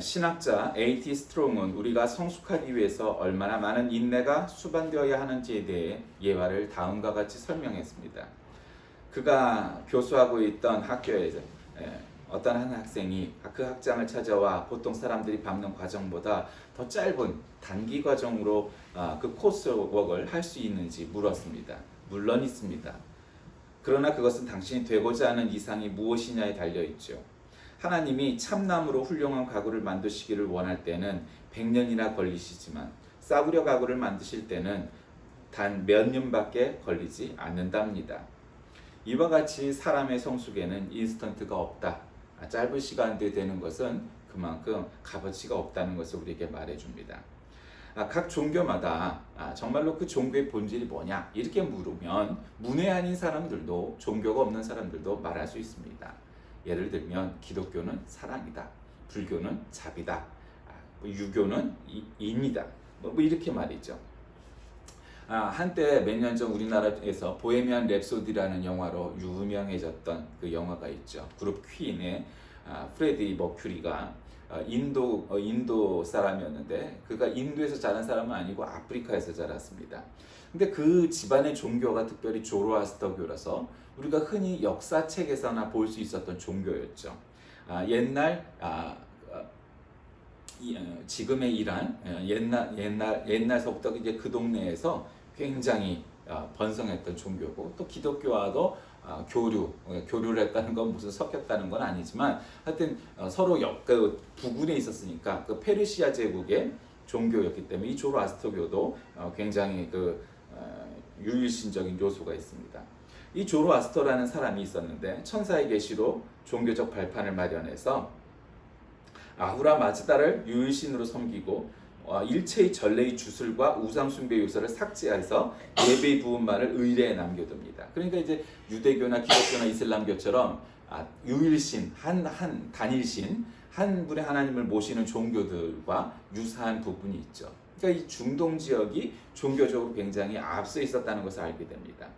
신학자 A.T. 스트롱은 우리가 성숙하기 위해서 얼마나 많은 인내가 수반되어야 하는지에 대해 예화를 다음과 같이 설명했습니다. 그가 교수하고 있던 학교에서 예, 어떤 한 학생이 그 학장을 찾아와 보통 사람들이 밟는 과정보다 더 짧은 단기 과정으로 아, 그 코스웍을 할 수 있는지 물었습니다. 물론 있습니다. 그러나 그것은 당신이 되고자 하는 이상이 무엇이냐에 달려 있죠. 하나님이 참나무로 훌륭한 가구를 만드시기를 원할 때는 100년이나 걸리시지만 싸구려 가구를 만드실 때는 단 몇 년밖에 걸리지 않는답니다. 이와 같이 사람의 성숙에는 인스턴트가 없다. 아, 짧은 시간 내에 되는 것은 그만큼 값어치가 없다는 것을 우리에게 말해줍니다. 아, 각 종교마다 아, 정말로 그 종교의 본질이 뭐냐 이렇게 물으면 문외한인 사람들도 종교가 없는 사람들도 말할 수 있습니다. 예를 들면 기독교는 사랑이다, 불교는 자비다, 아, 뭐 유교는 이- 인이다, 뭐, 뭐 이렇게 말이죠. 아, 한때 몇 년 전 우리나라에서 보헤미안 랩소디라는 영화로 유명해졌던 그 영화가 있죠. 그룹 퀸의 아, 프레디 머큐리가 어, 인도 어, 인도 사람이었는데 그가 인도에서 자란 사람은 아니고 아프리카에서 자랐습니다. 근데 그 집안의 종교가 특별히 조로아스터교라서 우리가 흔히 역사책에서나 볼 수 있었던 종교였죠. 아, 옛날 아, 어, 이, 어, 지금의 이란 어, 옛날 옛날 옛날서부터 이제 그 동네에서 굉장히 어, 번성했던 종교고 또 기독교와도 어, 교류 어, 교류를 했다는 건 무슨 섞였다는 건 아니지만 하여튼 어, 서로 역, 그 부군에 있었으니까 그 페르시아 제국의 종교였기 때문에 이 조로아스터교도 어, 굉장히 그 어, 유일신적인 요소가 있습니다. 이 조로아스터라는 사람이 있었는데 천사의 계시로 종교적 발판을 마련해서 아후라 마즈다를 유일신으로 섬기고 어, 일체의 전례의 주술과 우상 숭배 요소를 삭제해서 예배의 부분만을 의례에 남겨둡니다. 그러니까 이제 유대교나 기독교나 이슬람교처럼 아, 유일신 한 한 단일신 한 분의 하나님을 모시는 종교들과 유사한 부분이 있죠. 그러니까 이 중동 지역이 종교적으로 굉장히 앞서 있었다는 것을 알게 됩니다.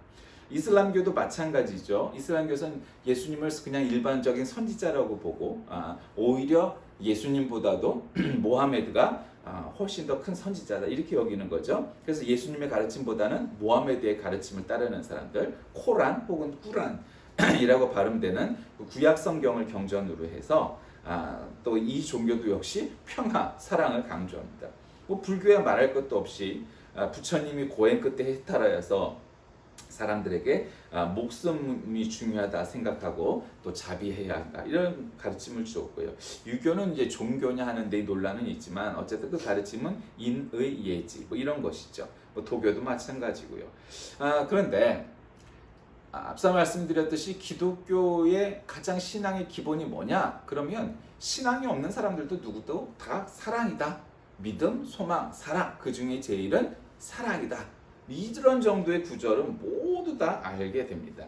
이슬람교도 마찬가지죠. 이슬람교는 예수님을 그냥 일반적인 선지자라고 보고 아, 오히려 예수님보다도 모하메드가 아, 훨씬 더 큰 선지자다 이렇게 여기는 거죠. 그래서 예수님의 가르침보다는 모하메드의 가르침을 따르는 사람들 코란 혹은 꾸란이라고 발음되는 그 구약 성경을 경전으로 해서 아, 또 이 종교도 역시 평화, 사랑을 강조합니다. 뭐 불교야 말할 것도 없이 아, 부처님이 고행 끝에 해탈하여서 사람들에게 아, 목숨이 중요하다 생각하고 또 자비해야 한다 이런 가르침을 주었고요. 유교는 이제 종교냐 하는데 논란은 있지만 어쨌든 그 가르침은 인의 예지 뭐 이런 것이죠. 뭐 도교도 마찬가지고요. 아, 그런데 아, 앞서 말씀드렸듯이 기독교의 가장 신앙의 기본이 뭐냐? 그러면 신앙이 없는 사람들도 누구도 다 사랑이다. 믿음, 소망, 사랑 그 중에 제일은 사랑이다. 이런 정도의 구절은 모두 다 알게 됩니다.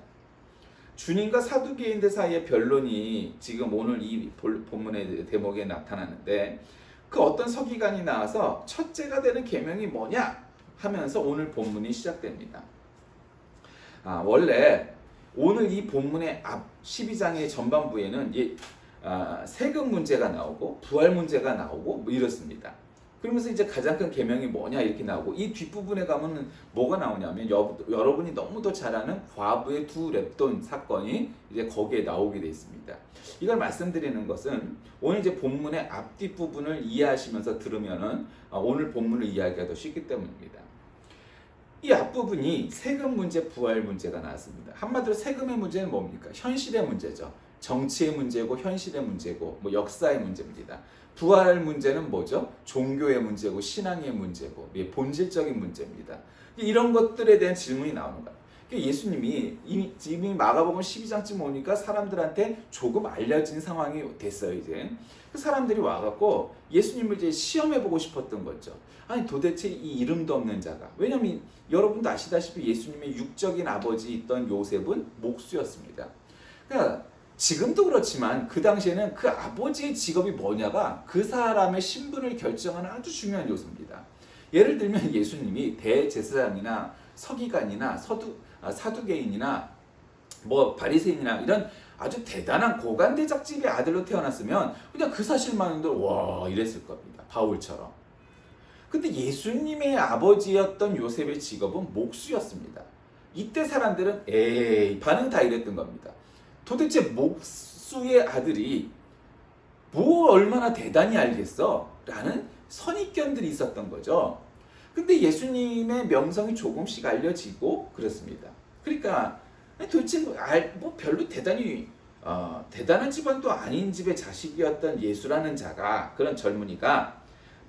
주님과 사두개인들 사이의 변론이 지금 오늘 이 볼- 본문의 대목에 나타나는데 그 어떤 서기관이 나와서 첫째가 되는 계명이 뭐냐 하면서 오늘 본문이 시작됩니다. 아, 원래 오늘 이 본문의 앞 12장의 전반부에는 예, 아, 세금 문제가 나오고 부활 문제가 나오고 뭐 이렇습니다. 그러면서 이제 가장 큰 계명이 뭐냐 이렇게 나오고 이 뒷부분에 가면 뭐가 나오냐면 여, 여러분이 너무도 잘 아는 과부의 두 랩돈 사건이 이제 거기에 나오게 돼 있습니다. 이걸 말씀드리는 것은 오늘 이제 본문의 앞뒷 부분을 이해하시면서 들으면은 아, 오늘 본문을 이해하기가 더 쉽기 때문입니다. 이 앞부분이 세금 문제, 부활 문제가 나왔습니다. 한마디로 세금의 문제는 뭡니까? 현실의 문제죠. 정치의 문제고 현실의 문제고 뭐 역사의 문제입니다. 부활 문제는 뭐죠? 종교의 문제고 신앙의 문제고 예, 본질적인 문제입니다. 이런 것들에 대한 질문이 나오는 거예요. 그러니까 예수님이 이미, 마가복음 12장쯤 오니까 사람들한테 조금 알려진 상황이 됐어요 이제. 그 사람들이 와갖고 예수님을 이제 시험해 보고 싶었던 거죠. 아니 도대체 이 이름도 없는 자가 왜냐면 여러분도 아시다시피 예수님의 육적인 아버지 있던 요셉은 목수였습니다. 그러니까 지금도 그렇지만 그 당시에는 그 아버지의 직업이 뭐냐가 그 사람의 신분을 결정하는 아주 중요한 요소입니다. 예를 들면 예수님이 대제사장이나 서기관이나 서두 아, 사두개인이나 뭐 바리새인이나 이런 아주 대단한 고관대작집의 아들로 태어났으면 그냥 그 사실만으로도 와 이랬을 겁니다. 바울처럼. 근데 예수님의 아버지였던 요셉의 직업은 목수였습니다. 이때 사람들은 에이 반응 다 이랬던 겁니다. 도대체 목수의 아들이 뭐 얼마나 대단히 알겠어? 라는 선입견들이 있었던 거죠. 근데 예수님의 명성이 조금씩 알려지고 그렇습니다. 그러니까 도대체 뭐, 알, 뭐 별로 대단히 어, 대단한 집안도 아닌 집의 자식이었던 예수라는 자가 그런 젊은이가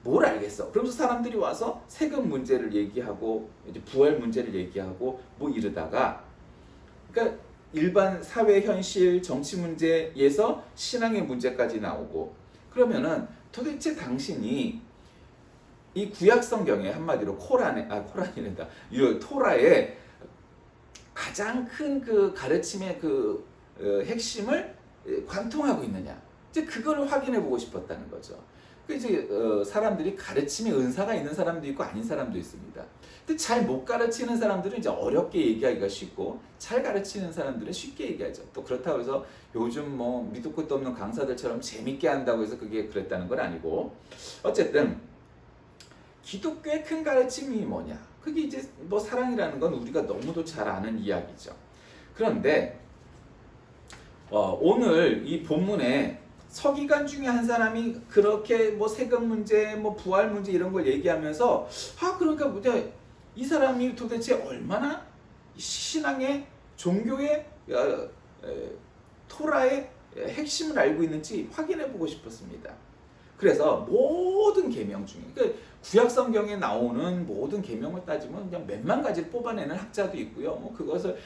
뭘 알겠어? 그러면서 사람들이 와서 세금 문제를 얘기하고 부활 문제를 얘기하고 뭐 이러다가 그러니까 일반 사회 현실 정치 문제에서 신앙의 문제까지 나오고 그러면은 도대체 당신이 이 구약 성경에 한마디로 코란에 아 코란이란다 이 토라의 가장 큰 그 가르침의 그 어, 핵심을 관통하고 있느냐 이제 그걸 확인해 보고 싶었다는 거죠. 그 이제 어, 사람들이 가르침의 은사가 있는 사람도 있고 아닌 사람도 있습니다. 근데 잘 못 가르치는 사람들은 이제 어렵게 얘기하기가 쉽고 잘 가르치는 사람들은 쉽게 얘기하죠. 또 그렇다고 해서 요즘 뭐 밑도 끝도 없는 강사들처럼 재밌게 한다고 해서 그게 그랬다는 건 아니고 어쨌든 기독교의 큰 가르침이 뭐냐? 그게 이제 뭐 사랑이라는 건 우리가 너무도 잘 아는 이야기죠. 그런데 어, 오늘 이 본문에 서기관 중에 한 사람이 그렇게 뭐 세금 문제, 뭐 부활 문제 이런 걸 얘기하면서 아 그러니까 뭐냐 이 사람이 도대체 얼마나 신앙의 종교의 어, 에, 토라의 핵심을 알고 있는지 확인해 보고 싶었습니다. 그래서 모든 계명 중에 그러니까 구약 성경에 나오는 모든 계명을 따지면 그냥 몇만 가지를 뽑아내는 학자도 있고요. 뭐 그것을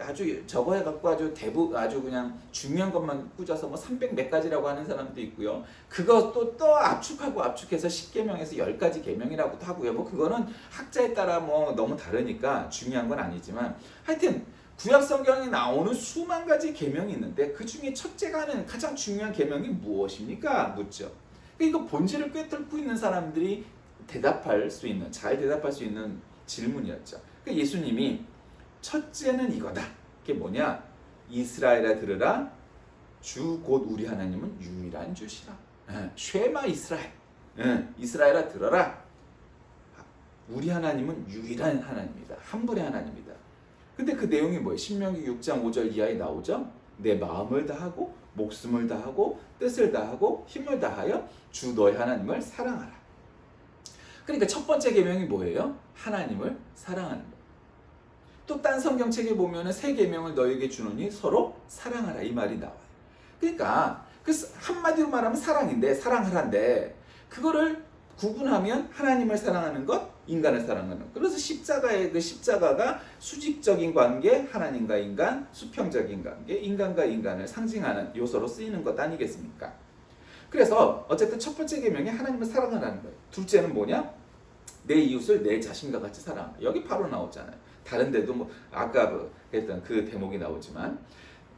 아주 저거 해갖고 아주 대부 아주 그냥 중요한 것만 꾸져서 뭐 300 몇 가지라고 하는 사람도 있고요. 그것도 또 압축하고 압축해서 10계명에서 10가지 계명이라고도 하고요. 뭐 그거는 학자에 따라 뭐 너무 다르니까 중요한 건 아니지만 하여튼 구약 성경에 나오는 수만 가지 계명이 있는데 그 중에 첫째가 하는 가장 중요한 계명이 무엇입니까? 묻죠. 그러니까 이거 본질을 꿰뚫고 있는 사람들이 대답할 수 있는 잘 대답할 수 있는 질문이었죠. 그러니까 예수님이 첫째는 이거다. 그게 뭐냐? 이스라엘아 들으라. 주 곧 우리 하나님은 유일한 주시라. 예, 쉐마 이스라엘. 예, 이스라엘아 들어라. 우리 하나님은 유일한 하나님이다. 한 분의 하나님이다. 근데 그 내용이 뭐예요? 신명기 6장 5절 이하에 나오죠? 내 마음을 다하고 목숨을 다하고 뜻을 다하고 힘을 다하여 주 너의 하나님을 사랑하라. 그러니까 첫 번째 계명이 뭐예요? 하나님을 사랑하는 거. 또 딴 성경책에 보면은 세 계명을 너에게 주노니 서로 사랑하라 이 말이 나와요. 그러니까 그 한마디로 말하면 사랑인데 사랑하란데 그거를 구분하면 하나님을 사랑하는 것, 인간을 사랑하는 것. 그래서 십자가의 그 십자가가 수직적인 관계, 하나님과 인간, 수평적인 관계, 인간과 인간을 상징하는 요소로 쓰이는 것 아니겠습니까? 그래서 어쨌든 첫 번째 계명이 하나님을 사랑하라는 거예요. 둘째는 뭐냐? 내 이웃을 내 자신과 같이 사랑. 여기 바로 나오잖아요. 다른 데도 뭐 아까 그 했던 그 대목이 나오지만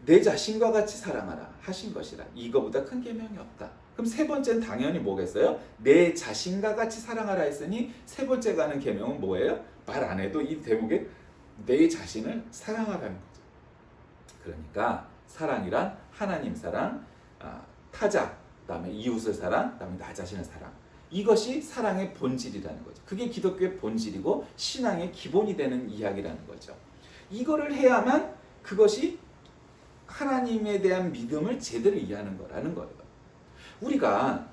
내 자신과 같이 사랑하라 하신 것이라 이거보다 큰 계명이 없다. 그럼 세 번째는 당연히 뭐겠어요? 내 자신과 같이 사랑하라 했으니 세 번째 가는 계명은 뭐예요? 말 안 해도 이 대목에 내 자신을 사랑하라는 거죠. 그러니까 사랑이란 하나님 사랑, 아, 타자, 그다음에 이웃을 사랑, 그다음에 나 자신을 사랑. 이것이 사랑의 본질이라는 거죠. 그게 기독교의 본질이고 신앙의 기본이 되는 이야기라는 거죠. 이거를 해야만 그것이 하나님에 대한 믿음을 제대로 이해하는 거라는 거예요. 우리가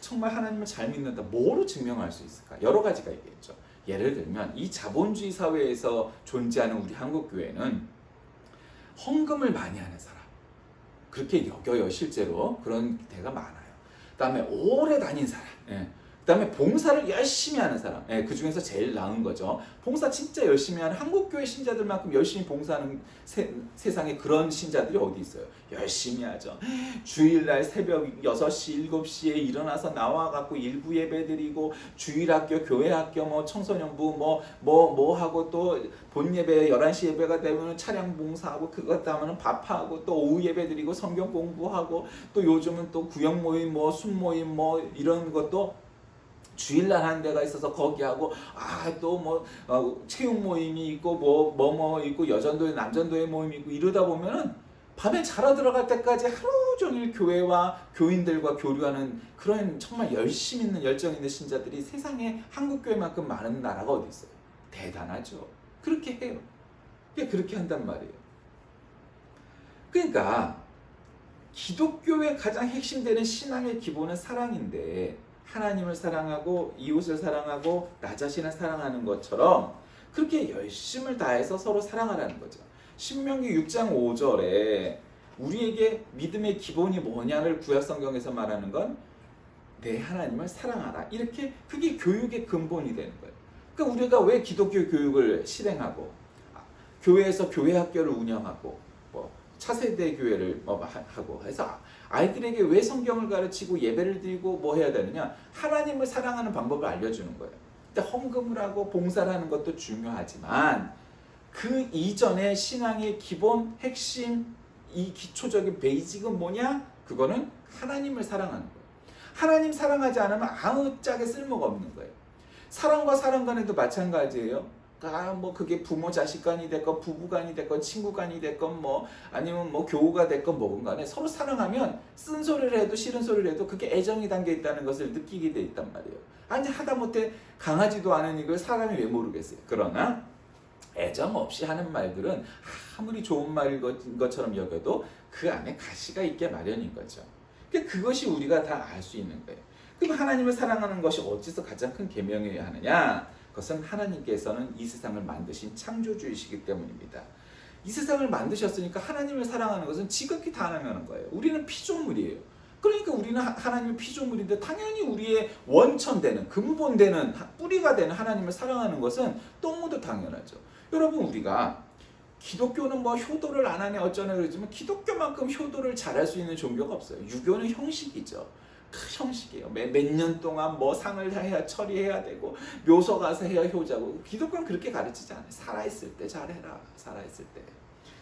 정말 하나님을 잘 믿는다. 뭐로 증명할 수 있을까? 여러 가지가 있겠죠. 예를 들면 이 자본주의 사회에서 존재하는 우리 한국 교회는 헌금을 많이 하는 사람 그렇게 여겨요 실제로 그런 데가 많아요. 그다음에 오래 다닌 사람. 예. 그다음에 봉사를 열심히 하는 사람. 예, 그 중에서 제일 나은 거죠. 봉사 진짜 열심히 하는 한국 교회 신자들만큼 열심히 봉사하는 세, 세상에 그런 신자들이 어디 있어요? 열심히 하죠. 주일날 새벽 6시, 7시에 일어나서 나와 갖고 일부 예배 드리고 주일 학교, 교회 학교 뭐 청소년부 뭐뭐뭐 하고 또 본 예배 11시 예배가 되면은 차량 봉사하고 그것 하면은 밥하고 또 오후 예배 드리고 성경 공부하고 또 요즘은 또 구역 모임 뭐 순 모임 뭐 이런 것도 주일날 하는 데가 있어서 거기 하고 아 또뭐 어, 체육 모임이 있고 뭐뭐 뭐 있고 여전도에 남전도에 모임이 있고 이러다 보면은 밤에 자러 들어갈 때까지 하루 종일 교회와 교인들과 교류하는 그런 정말 열심 있는 열정 있는 신자들이 세상에 한국 교회만큼 많은 나라가 어디 있어요? 대단하죠. 그렇게 해요. 그렇게 한단 말이에요. 그러니까 기독교의 가장 핵심되는 신앙의 기본은 사랑인데 하나님을 사랑하고 이웃을 사랑하고 나 자신을 사랑하는 것처럼 그렇게 열심을 다해서 서로 사랑하라는 거죠. 신명기 6장 5절에 우리에게 믿음의 기본이 뭐냐를 구약 성경에서 말하는 건 내 하나님을 사랑하라. 이렇게 그게 교육의 근본이 되는 거예요. 그러니까 우리가 왜 기독교 교육을 실행하고 아, 교회에서 교회 학교를 운영하고 뭐 차세대 교회를 뭐 하- 하고 해서 아이들에게 왜 성경을 가르치고 예배를 드리고 뭐 해야 되느냐 하나님을 사랑하는 방법을 알려주는 거예요. 근데 헌금을 하고 봉사를 하는 것도 중요하지만 그 이전에 신앙의 기본 핵심 이 기초적인 베이직은 뭐냐? 그거는 하나님을 사랑하는 거예요. 하나님 사랑하지 않으면 아무 짝에 쓸모가 없는 거예요. 사랑과 사랑 간에도 마찬가지예요. 아, 뭐 그게 부모 자식 간이 됐건 부부 간이 됐건 친구 간이 됐건 뭐 아니면 뭐 교우가 됐건 뭐건 간에 서로 사랑하면 쓴 소리를 해도 싫은 소리를 해도 그게 애정이 담겨 있다는 것을 느끼게 돼 있단 말이에요. 아니 하다못해 강하지도 않은 이걸 사람이 왜 모르겠어요. 그러나 애정 없이 하는 말들은 아무리 좋은 말인 것- 것처럼 여겨도 그 안에 가시가 있게 마련인 거죠. 그러니까 그것이 우리가 다 알 수 있는 거예요. 그럼 하나님을 사랑하는 것이 어디서 가장 큰 계명이어야 하느냐? 그것은 하나님께서는 이 세상을 만드신 창조주이시기 때문입니다. 이 세상을 만드셨으니까 하나님을 사랑하는 것은 지극히 당연한 거예요. 우리는 피조물이에요. 그러니까 우리는 하- 하나님의 피조물인데 당연히 우리의 원천되는 근본되는 하- 뿌리가 되는 하나님을 사랑하는 것은 너무도 당연하죠. 여러분 우리가 기독교는 뭐 효도를 안 하네 어쩌네 그러지만 기독교만큼 효도를 잘할 수 있는 종교가 없어요. 유교는 형식이죠. 그 형식이에요. 몇 년 동안 뭐 상을 해야 처리해야 되고 묘소 가서 해야 효자고 기독교는 그렇게 가르치지 않아요. 살아있을 때 잘해라. 살아있을 때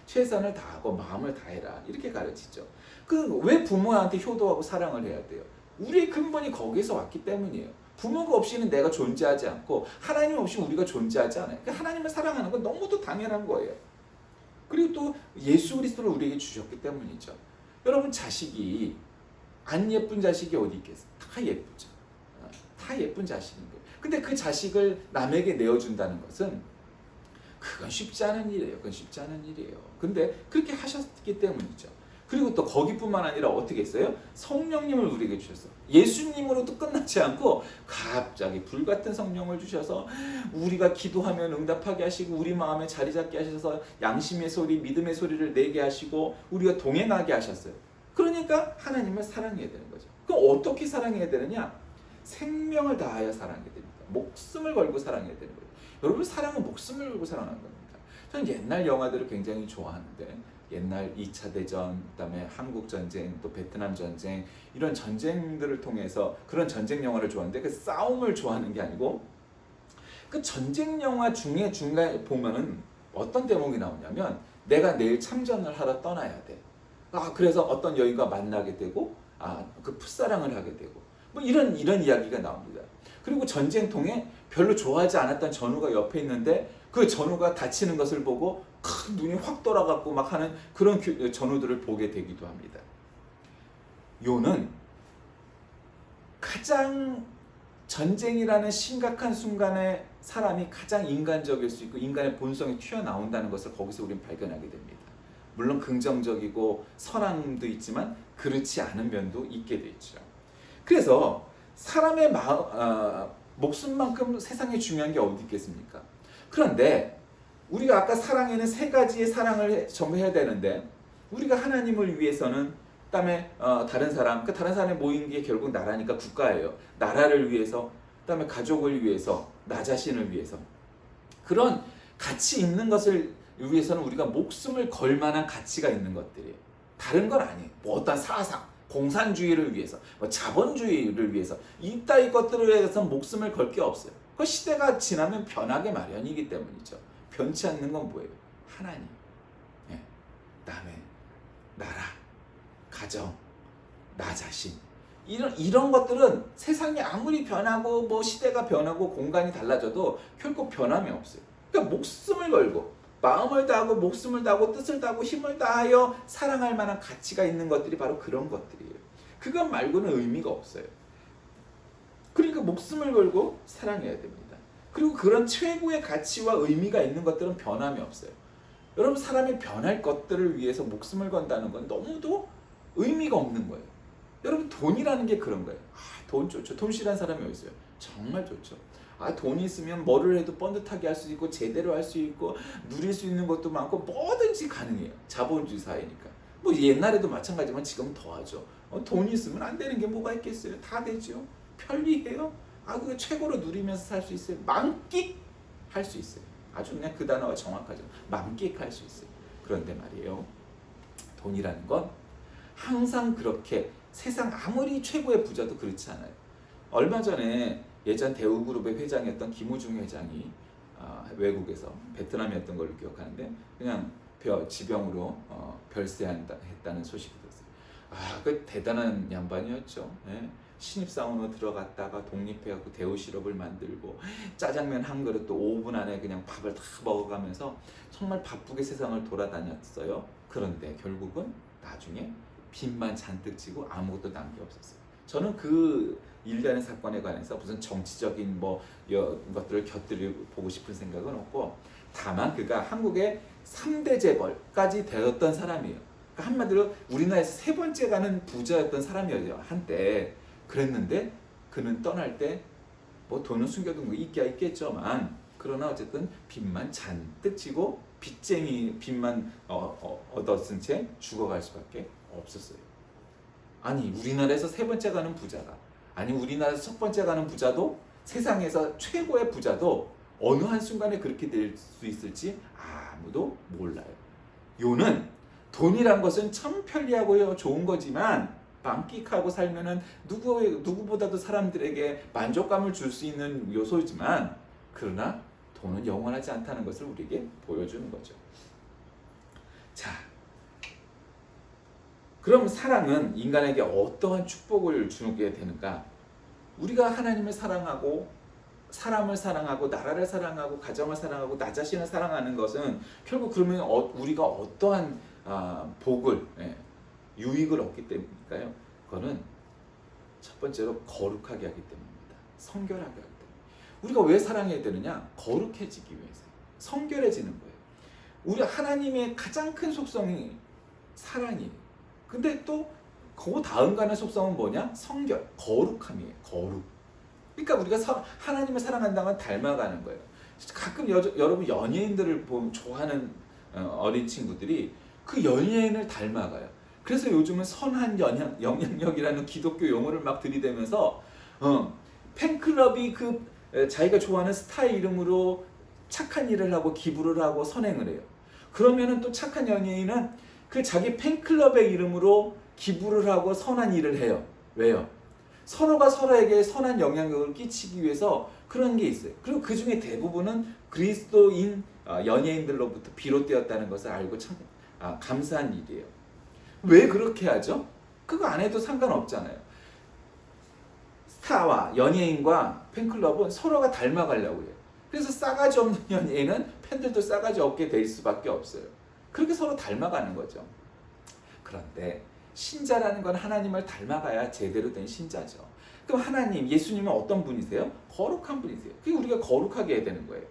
최선을 다하고 마음을 다해라 이렇게 가르치죠. 그 왜 부모한테 효도하고 사랑을 해야 돼요? 우리의 근본이 거기서 왔기 때문이에요. 부모가 없이는 내가 존재하지 않고 하나님 없이 우리가 존재하지 않아요. 그러니까 하나님을 사랑하는 건 너무도 당연한 거예요. 그리고 또 예수 그리스도를 우리에게 주셨기 때문이죠. 여러분 자식이 안 예쁜 자식이 어디 있겠어요? 다 예쁘죠. 어, 다 예쁜 자식인 거예요. 근데 그 자식을 남에게 내어준다는 것은 그건 쉽지 않은 일이에요. 그건 쉽지 않은 일이에요. 근데 그렇게 하셨기 때문이죠. 그리고 또 거기뿐만 아니라 어떻게 했어요? 성령님을 우리에게 주셨어. 예수님으로도 끝나지 않고 갑자기 불같은 성령을 주셔서 우리가 기도하면 응답하게 하시고 우리 마음에 자리 잡게 하셔서 양심의 소리, 믿음의 소리를 내게 하시고 우리가 동행하게 하셨어요. 그러니까 하나님을 사랑해야 되는 거죠. 그럼 어떻게 사랑해야 되느냐? 생명을 다하여 사랑해야 됩니다. 목숨을 걸고 사랑해야 되는 거예요. 여러분 사랑은 목숨을 걸고 사랑하는 겁니다. 저는 옛날 영화들을 굉장히 좋아하는데 옛날 2차 대전, 그다음에 한국 전쟁, 또 베트남 전쟁 이런 전쟁들을 통해서 그런 전쟁 영화를 좋아하는데 그 싸움을 좋아하는 게 아니고 그 전쟁 영화 중에 중간에 보면은 어떤 대목이 나오냐면 내가 내일 참전을 하러 떠나야 돼. 아 그래서 어떤 여인과 만나게 되고 아 그 풋사랑을 하게 되고 뭐 이런 이런 이야기가 나옵니다. 그리고 전쟁통에 별로 좋아하지 않았던 전우가 옆에 있는데 그 전우가 다치는 것을 보고 큰 눈이 확 돌아갔고 막 하는 그런 교- 전우들을 보게 되기도 합니다. 요는 가장 전쟁이라는 심각한 순간에 사람이 가장 인간적일 수 있고 인간의 본성이 튀어나온다는 것을 거기서 우리는 발견하게 됩니다. 물론 긍정적이고 선함도 있지만 그렇지 않은 면도 있게 돼 있죠. 그래서 사람의 마음, 어, 목숨만큼 세상에 중요한 게 어디 있겠습니까? 그런데 우리가 아까 사랑에는 세 가지의 사랑을 해- 전부 해야 되는데 우리가 하나님을 위해서는 그다음에 어, 다른 사람, 그 다른 사람이 모인 게 결국 나라니까 국가예요. 나라를 위해서, 그다음에 가족을 위해서, 나 자신을 위해서 그런 가치 있는 것을 위해서는 우리가 목숨을 걸 만한 가치가 있는 것들이에요. 다른 건 아니에요. 뭐 어떤 사상, 공산주의를 위해서, 뭐 자본주의를 위해서 이따위 것들을 위해서 목숨을 걸 게 없어요. 그 시대가 지나면 변하게 마련이기 때문이죠. 변치 않는 건 뭐예요? 하나님, 예. 남의 나라, 가정, 나 자신. 이런 이런 것들은 세상이 아무리 변하고 뭐 시대가 변하고 공간이 달라져도 결코 변함이 없어요. 그러니까 목숨을 걸고 마음을 다하고 목숨을 다하고 뜻을 다하고 힘을 다하여 사랑할 만한 가치가 있는 것들이 바로 그런 것들이에요. 그것 말고는 의미가 없어요. 그러니까 목숨을 걸고 사랑해야 됩니다. 그리고 그런 최고의 가치와 의미가 있는 것들은 변함이 없어요. 여러분 사람이 변할 것들을 위해서 목숨을 건다는 건 너무도 의미가 없는 거예요. 여러분 돈이라는 게 그런 거예요. 아, 돈 좋죠. 돈 싫어하는 사람이 어디 있어요? 정말 좋죠. 아, 돈이 있으면 뭐를 해도 번듯하게 할 수 있고 제대로 할 수 있고 누릴 수 있는 것도 많고 뭐든지 가능해요. 자본주의 사회니까. 뭐 옛날에도 마찬가지지만 지금 더하죠. 어, 돈이 있으면 안 되는 게 뭐가 있겠어요? 다 되죠. 편리해요. 아, 그거 최고로 누리면서 살 수 있어요. 만끽할 수 있어요. 아주 그냥 그 단어가 정확하죠. 만끽할 수 있어요. 그런데 말이에요. 돈이라는 건 항상 그렇게 세상 아무리 최고의 부자도 그렇지 않아요. 얼마 전에 예전 대우그룹의 회장이었던 김우중 회장이 아, 외국에서 베트남이었던 걸로 기억하는데 그냥 벼- 지병으로 어, 별세했다는 소식이 들었어요. 아, 그 대단한 양반이었죠. 예. 신입사원으로 들어갔다가 독립해갖고 대우 시럽을 만들고 짜장면 한 그릇 또 5분 안에 그냥 밥을 다 먹어가면서 정말 바쁘게 세상을 돌아다녔어요. 그런데 결국은 나중에 빚만 잔뜩 지고 아무것도 남게 없었어요. 저는 그 일련의 사건에 관해서 무슨 정치적인 뭐 여, 것들을 곁들여 보고 싶은 생각은 없고 다만 그가 한국의 3대 재벌까지 되었던 사람이에요. 그러니까 한마디로 우리나라에서 세 번째 가는 부자였던 사람이에요. 한때 그랬는데 그는 떠날 때 뭐 돈은 숨겨둔 거 있기야 있겠지만 그러나 어쨌든 빚만 잔뜩 지고 빚쟁이 빚만 어, 어, 얻었은 채 죽어갈 수밖에 없었어요. 아니 우리나라에서 세 번째 가는 부자가 아니 우리나라에서 첫 번째 가는 부자도 세상에서 최고의 부자도 어느 한 순간에 그렇게 될 수 있을지 아무도 몰라요. 요는 돈이란 것은 참 편리하고 좋은 거지만 만끽하고 살면은 누구 누구보다도 사람들에게 만족감을 줄 수 있는 요소지만 그러나 돈은 영원하지 않다는 것을 우리에게 보여주는 거죠. 자, 그럼 사랑은 인간에게 어떠한 축복을 주게 되는가? 우리가 하나님을 사랑하고 사람을 사랑하고 나라를 사랑하고 가정을 사랑하고 나 자신을 사랑하는 것은 결국 그러면 어, 우리가 어떠한 아, 복을 예, 유익을 얻기 때문일까요? 그거는 첫 번째로 거룩하게 하기 때문입니다. 성결하게 하기 때문에. 우리가 왜 사랑해야 되느냐? 거룩해지기 위해서. 성결해지는 거예요. 우리 하나님의 가장 큰 속성이 사랑이에요. 근데 또 그 다음 가는 속성은 뭐냐? 성결, 거룩함이에요. 거룩. 그러니까 우리가 서, 하나님을 사랑한다면 닮아가는 거예요. 가끔 여, 여러분 연예인들을 보면 좋아하는 어, 어린 친구들이 그 연예인을 닮아가요. 그래서 요즘은 선한 영향, 영향력이라는 기독교 용어를 막 들이대면서 어, 팬클럽이 그 에, 자기가 좋아하는 스타 이름으로 착한 일을 하고 기부를 하고 선행을 해요. 그러면은 또 착한 연예인은 그 자기 팬클럽의 이름으로 기부를 하고 선한 일을 해요. 왜요? 서로가 서로에게 선한 영향력을 끼치기 위해서 그런 게 있어요. 그리고 그 중에 대부분은 그리스도인 어, 연예인들로부터 비롯되었다는 것을 알고 참 아, 감사한 일이에요. 왜 그렇게 하죠? 그거 안 해도 상관없잖아요. 스타와 연예인과 팬클럽은 서로가 닮아가려고 해요. 그래서 싸가지 없는 연예인은 팬들도 싸가지 없게 될 수밖에 없어요. 그렇게 서로 닮아가는 거죠. 그런데 신자라는 건 하나님을 닮아가야 제대로 된 신자죠. 그럼 하나님, 예수님은 어떤 분이세요? 거룩한 분이세요. 그게 우리가 거룩하게 해야 되는 거예요.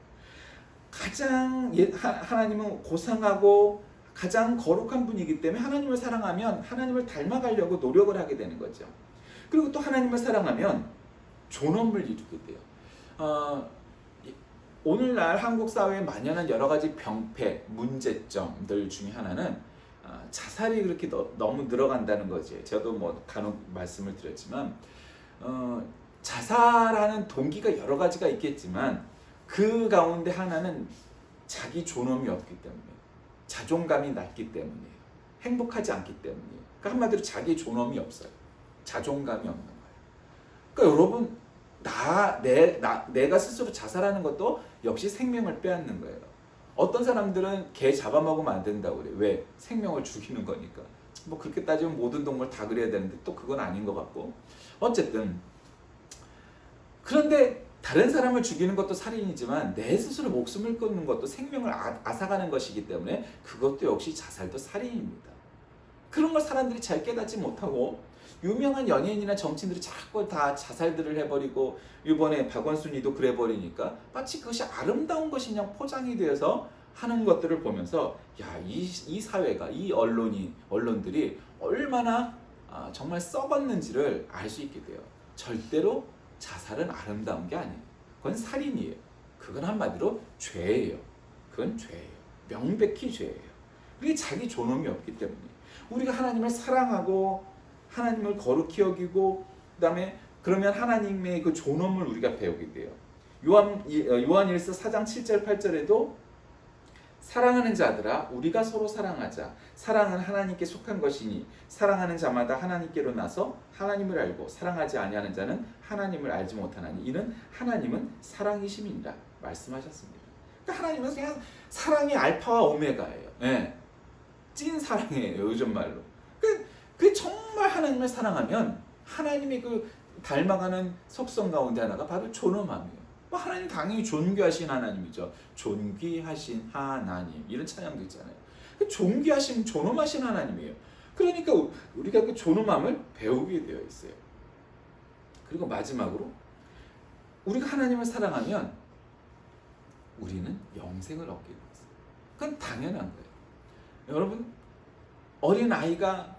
가장 예, 하, 하나님은 고상하고 가장 거룩한 분이기 때문에 하나님을 사랑하면 하나님을 닮아가려고 노력을 하게 되는 거죠. 그리고 또 하나님을 사랑하면 존엄을 이루게 돼요. 어, 오늘날 한국 사회에 만연한 여러 가지 병폐, 문제점들 중에 하나는 어, 자살이 그렇게 너, 무 늘어간다는 거지. 저도 뭐 간혹 말씀을 드렸지만 어, 자살하는 동기가 여러 가지가 있겠지만 그 가운데 하나는 자기 존엄이 없기 때문에 자존감이 낮기 때문이에요. 행복하지 않기 때문이에요. 그러니까 한마디로 자기 존엄이 없어요. 자존감이 없는 거예요. 그러니까 여러분 나, 내, 나, 내가 스스로 자살하는 것도 역시 생명을 빼앗는 거예요. 어떤 사람들은 개 잡아먹으면 안 된다고 그래요. 왜? 생명을 죽이는 거니까. 뭐 그렇게 따지면 모든 동물 다 그래야 되는데 또 그건 아닌 것 같고. 어쨌든. 그런데 다른 사람을 죽이는 것도 살인이지만 내 스스로 목숨을 끊는 것도 생명을 아- 앗아가는 것이기 때문에 그것도 역시 자살도 살인입니다. 그런 걸 사람들이 잘 깨닫지 못하고 유명한 연예인이나 정치인들이 자꾸 다 자살들을 해버리고 이번에 박원순이도 그래버리니까 마치 그것이 아름다운 것이 그냥 포장이 되어서 하는 것들을 보면서 야이 이 사회가 이 언론이 언론들이 얼마나 아, 정말 썩었는지를 알 수 있게 돼요. 절대로 자살은 아름다운 게 아니에요. 그건 살인이에요. 그건 한마디로 죄예요. 그건 죄예요. 명백히 죄예요. 그게 자기 존엄이 없기 때문에 우리가 하나님을 사랑하고 하나님을 거룩히 여기고 그다음에 그러면 하나님의 그 존엄을 우리가 배우게 돼요. 요한 어, 요한일서 4장 7절 8절에도 사랑하는 자들아 우리가 서로 사랑하자 사랑은 하나님께 속한 것이니 사랑하는 자마다 하나님께로 나서 하나님을 알고 사랑하지 아니하는 자는 하나님을 알지 못하나니 이는 하나님은 사랑이심이니라 말씀하셨습니다. 그러니까 하나님은 그냥 사랑이 알파와 오메가예요. 예. 찐 사랑이에요 요즘 말로. 그, 그 정말 하나님을 사랑하면 하나님의 그 닮아가는 속성 가운데 하나가 바로 존엄함이에요. 뭐 하나님 당연히 존귀하신 하나님이죠. 존귀하신 하나님 이런 찬양도 있잖아요. 그 존귀하신 존엄하신 하나님이에요. 그러니까 우리가 그 존엄함을 배우게 되어 있어요. 그리고 마지막으로 우리가 하나님을 사랑하면 우리는 영생을 얻게 되어 있어요. 그건 당연한 거예요. 여러분 어린 아이가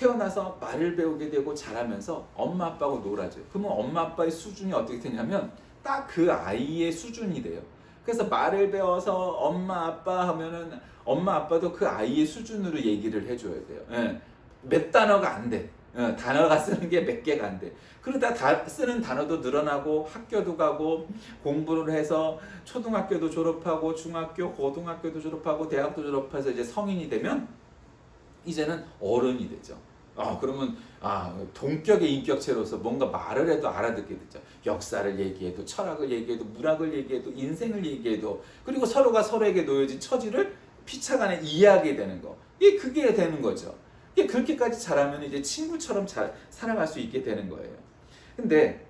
태어나서 말을 배우게 되고 자라면서 엄마 아빠하고 놀아줘요. 그러면 엄마 아빠의 수준이 어떻게 되냐면 딱 그 아이의 수준이 돼요. 그래서 말을 배워서 엄마 아빠 하면은 엄마 아빠도 그 아이의 수준으로 얘기를 해줘야 돼요. 예. 몇 단어가 안 돼. 예, 단어가 쓰는 게 몇 개가 안 돼. 그러다 다 쓰는 단어도 늘어나고 학교도 가고 공부를 해서 초등학교도 졸업하고 중학교, 고등학교도 졸업하고 대학도 졸업해서 이제 성인이 되면 이제는 어른이 되죠. 아 그러면 아 동격의 인격체로서 뭔가 말을 해도 알아듣게 되죠. 역사를 얘기해도 철학을 얘기해도 문학을 얘기해도 인생을 얘기해도 그리고 서로가 서로에게 놓여진 처지를 피차간에 이해하게 되는 거. 이게 그게 되는 거죠. 이게 그렇게까지 잘하면 이제 친구처럼 잘 살아갈 수 있게 되는 거예요. 근데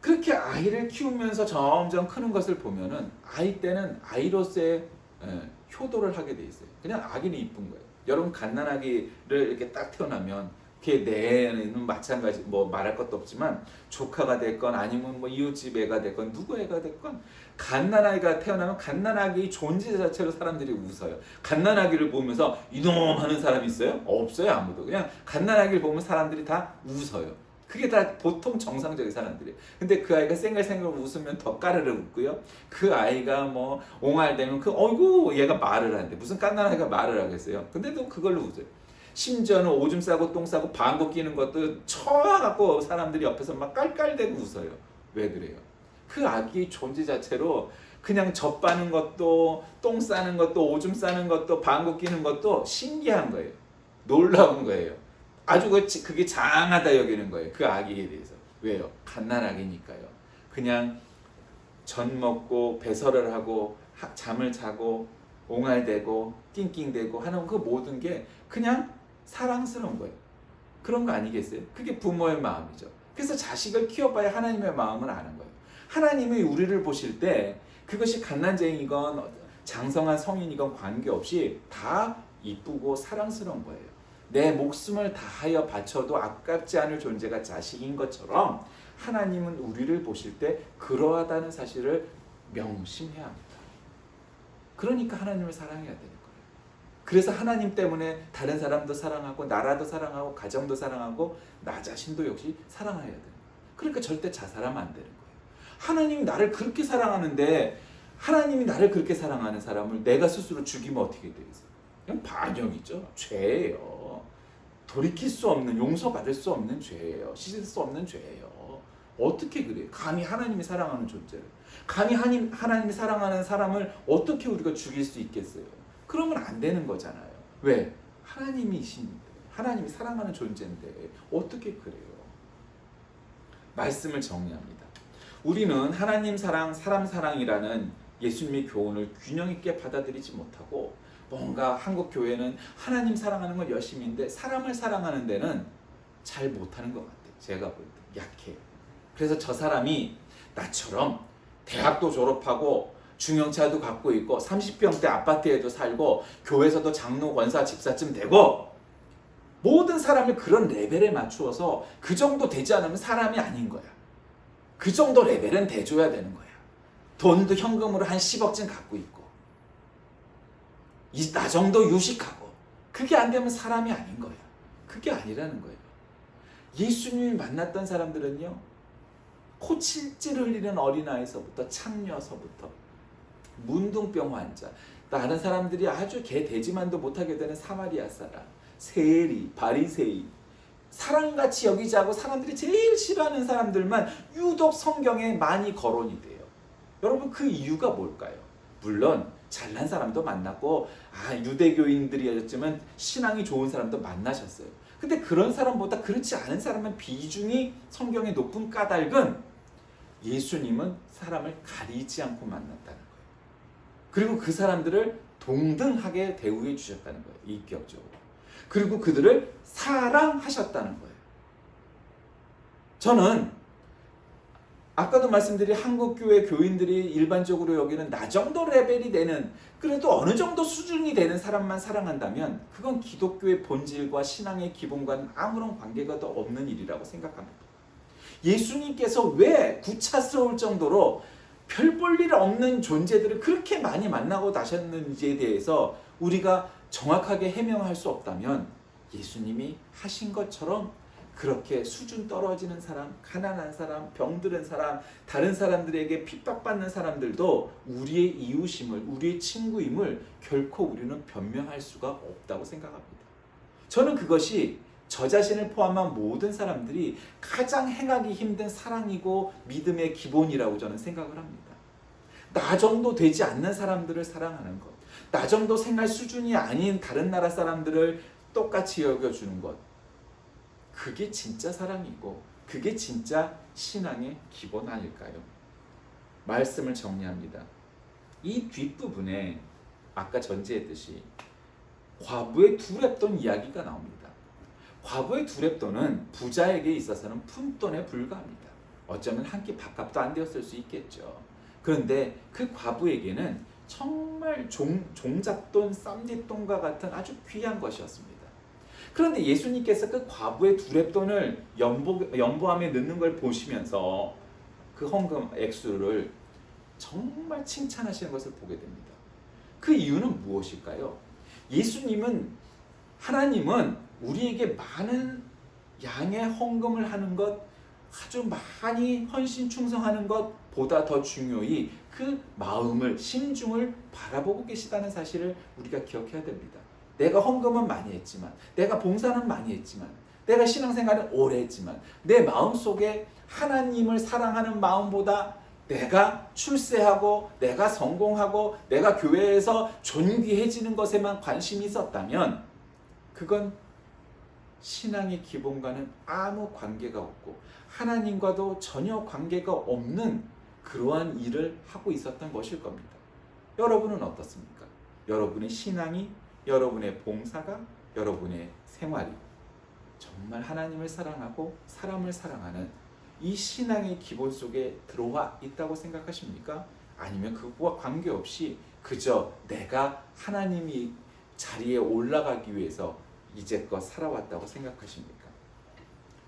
그렇게 아이를 키우면서 점점 크는 것을 보면은 아이 때는 아이로서의 예, 효도를 하게 돼 있어요. 그냥 아기는 이쁜 거예요. 여러분 갓난아기를 이렇게 딱 태어나면 걔 내는 마찬가지 뭐 말할 것도 없지만 조카가 됐건 아니면 뭐 이웃집 애가 됐건 누구 애가 됐건 갓난아기가 태어나면 갓난아기 존재 자체로 사람들이 웃어요. 갓난아기를 보면서 이놈 하는 사람이 있어요? 없어요 아무도. 그냥 갓난아기를 보면 사람들이 다 웃어요. 그게 다 보통 정상적인 사람들이에요. 근데 그 아이가 생글생글 웃으면 더 까르르 웃고요. 그 아이가 뭐 옹알대면 그 어이구 얘가 말을 하는데 무슨 깐난 아이가 말을 하겠어요. 근데도 그걸로 웃어요. 심지어는 오줌 싸고 똥 싸고 방구 끼는 것도 쳐갖고 사람들이 옆에서 막 깔깔대고 웃어요. 왜 그래요? 그 아기 존재 자체로 그냥 젖 빠는 것도 똥 싸는 것도 오줌 싸는 것도 방구 끼는 것도 신기한 거예요. 놀라운 거예요. 아주 그- 그게 장하다 여기는 거예요. 그 아기에 대해서. 왜요? 갓난아기니까요. 그냥 전 먹고 배설을 하고 하- 잠을 자고 옹알대고 낑낑대고 하는 그 모든 게 그냥 사랑스러운 거예요. 그런 거 아니겠어요? 그게 부모의 마음이죠. 그래서 자식을 키워봐야 하나님의 마음을 아는 거예요. 하나님이 우리를 보실 때 그것이 갓난쟁이건 장성한 성인이건 관계없이 다 이쁘고 사랑스러운 거예요. 내 목숨을 다하여 바쳐도 아깝지 않을 존재가 자식인 것처럼 하나님은 우리를 보실 때 그러하다는 사실을 명심해야 합니다. 그러니까 하나님을 사랑해야 되는 거예요. 그래서 하나님 때문에 다른 사람도 사랑하고 나라도 사랑하고 가정도 사랑하고 나 자신도 역시 사랑해야 거예요. 그러니까 절대 자살하면 안 되는 거예요. 하나님이 나를 그렇게 사랑하는데 하나님이 나를 그렇게 사랑하는 사람을 내가 스스로 죽이면 어떻게 되겠어요? 그냥 반역이죠. 죄예요. 돌이킬 수 없는 용서받을 수 없는 죄예요. 씻을 수 없는 죄예요. 어떻게 그래요? 감히 하나님이 사랑하는 존재를 감히 하나님, 하나님이 사랑하는 사람을 어떻게 우리가 죽일 수 있겠어요? 그러면 안 되는 거잖아요. 왜? 하나님이신데 하나님이 사랑하는 존재인데 어떻게 그래요? 말씀을 정리합니다. 우리는 하나님 사랑, 사람 사랑이라는 예수님의 교훈을 균형 있게 받아들이지 못하고 뭔가 한국 교회는 하나님 사랑하는 건 열심인데 사람을 사랑하는 데는 잘 못하는 것 같아요. 제가 볼 때 약해요. 그래서 저 사람이 나처럼 대학도 졸업하고 중형차도 갖고 있고 30평대 아파트에도 살고 교회에서도 장로 권사 집사쯤 되고 모든 사람을 그런 레벨에 맞추어서 그 정도 되지 않으면 사람이 아닌 거야. 그 정도 레벨은 돼줘야 되는 거야. 돈도 현금으로 한 10억쯤 갖고 있고 이, 나 정도 유식하고 그게 안 되면 사람이 아닌 거야. 그게 아니라는 거예요. 예수님이 만났던 사람들은요. 코칠질 흘리는 어린아이서부터 창녀서부터 문둥병 환자 다른 사람들이 아주 개 돼지만도 못하게 되는 사마리아 사람 세리 바리새인 사람같이 여기지 않고 사람들이 제일 싫어하는 사람들만 유독 성경에 많이 거론이 돼요. 여러분 그 이유가 뭘까요? 물론 잘난 사람도 만났고 아 유대교인들이었지만 신앙이 좋은 사람도 만나셨어요. 근데 그런 사람보다 그렇지 않은 사람은 비중이 성경의 높은 까닭은 예수님은 사람을 가리지 않고 만났다는 거예요. 그리고 그 사람들을 동등하게 대우해 주셨다는 거예요. 인격적으로. 그리고 그들을 사랑하셨다는 거예요. 저는 아까도 말씀드린 한국 교회 교인들이 일반적으로 여기는 나 정도 레벨이 되는 그래도 어느 정도 수준이 되는 사람만 사랑한다면 그건 기독교의 본질과 신앙의 기본과는 아무런 관계가 더 없는 일이라고 생각합니다. 예수님께서 왜 구차스러울 정도로 별 볼 일 없는 존재들을 그렇게 많이 만나고 나셨는지에 대해서 우리가 정확하게 해명할 수 없다면 예수님이 하신 것처럼 그렇게 수준 떨어지는 사람, 가난한 사람, 병들은 사람, 다른 사람들에게 핍박받는 사람들도 우리의 이웃임을, 우리의 친구임을 결코 우리는 변명할 수가 없다고 생각합니다. 저는 그것이 저 자신을 포함한 모든 사람들이 가장 행하기 힘든 사랑이고 믿음의 기본이라고 저는 생각을 합니다. 나 정도 되지 않는 사람들을 사랑하는 것, 나 정도 생활 수준이 아닌 다른 나라 사람들을 똑같이 여겨주는 것, 그게 진짜 사랑이고 그게 진짜 신앙의 기본 아닐까요? 말씀을 정리합니다. 이 뒷부분에 아까 전제했듯이 과부의 두 랩돈 이야기가 나옵니다. 과부의 두 랩돈은 부자에게 있어서는 푼돈에 불과합니다. 어쩌면 한 끼 밥값도 안 되었을 수 있겠죠. 그런데 그 과부에게는 정말 종, 종잣돈, 쌈짓돈과 같은 아주 귀한 것이었습니다. 그런데 예수님께서 그 과부의 두 랩돈을 연보, 연보함에 넣는 걸 보시면서 그 헌금 액수를 정말 칭찬하시는 것을 보게 됩니다. 그 이유는 무엇일까요? 예수님은 하나님은 우리에게 많은 양의 헌금을 하는 것, 아주 많이 헌신 충성하는 것보다 더 중요히 그 마음을 심중을 바라보고 계시다는 사실을 우리가 기억해야 됩니다. 내가 헌금은 많이 했지만, 내가 봉사는 많이 했지만, 내가 신앙생활은 오래 했지만, 내 마음 속에 하나님을 사랑하는 마음보다 내가 출세하고, 내가 성공하고, 내가 교회에서 존귀해지는 것에만 관심이 있었다면, 그건 신앙의 기본과는 아무 관계가 없고, 하나님과도 전혀 관계가 없는 그러한 일을 하고 있었던 것일 겁니다. 여러분은 어떻습니까? 여러분의 신앙이 여러분의 봉사가 여러분의 생활이 정말 하나님을 사랑하고 사람을 사랑하는 이 신앙의 기본 속에 들어와 있다고 생각하십니까? 아니면 그거와 관계없이 그저 내가 하나님이 자리에 올라가기 위해서 이제껏 살아왔다고 생각하십니까?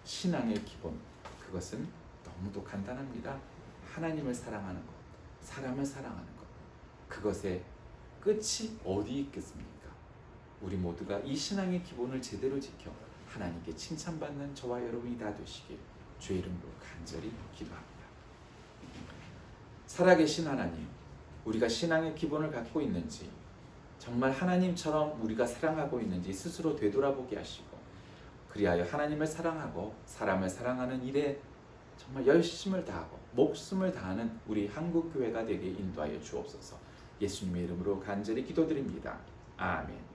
신앙의 기본 그것은 너무도 간단합니다. 하나님을 사랑하는 것, 사람을 사랑하는 것. 그것의 끝이 어디 있겠습니까? 우리 모두가 이 신앙의 기본을 제대로 지켜 하나님께 칭찬받는 저와 여러분이 다 되시길 주의 이름으로 간절히 기도합니다. 살아계신 하나님, 우리가 신앙의 기본을 갖고 있는지 정말 하나님처럼 우리가 사랑하고 있는지 스스로 되돌아보게 하시고 그리하여 하나님을 사랑하고 사람을 사랑하는 일에 정말 열심을 다하고 목숨을 다하는 우리 한국 교회가 되게 인도하여 주옵소서. 예수님의 이름으로 간절히 기도드립니다. 아멘.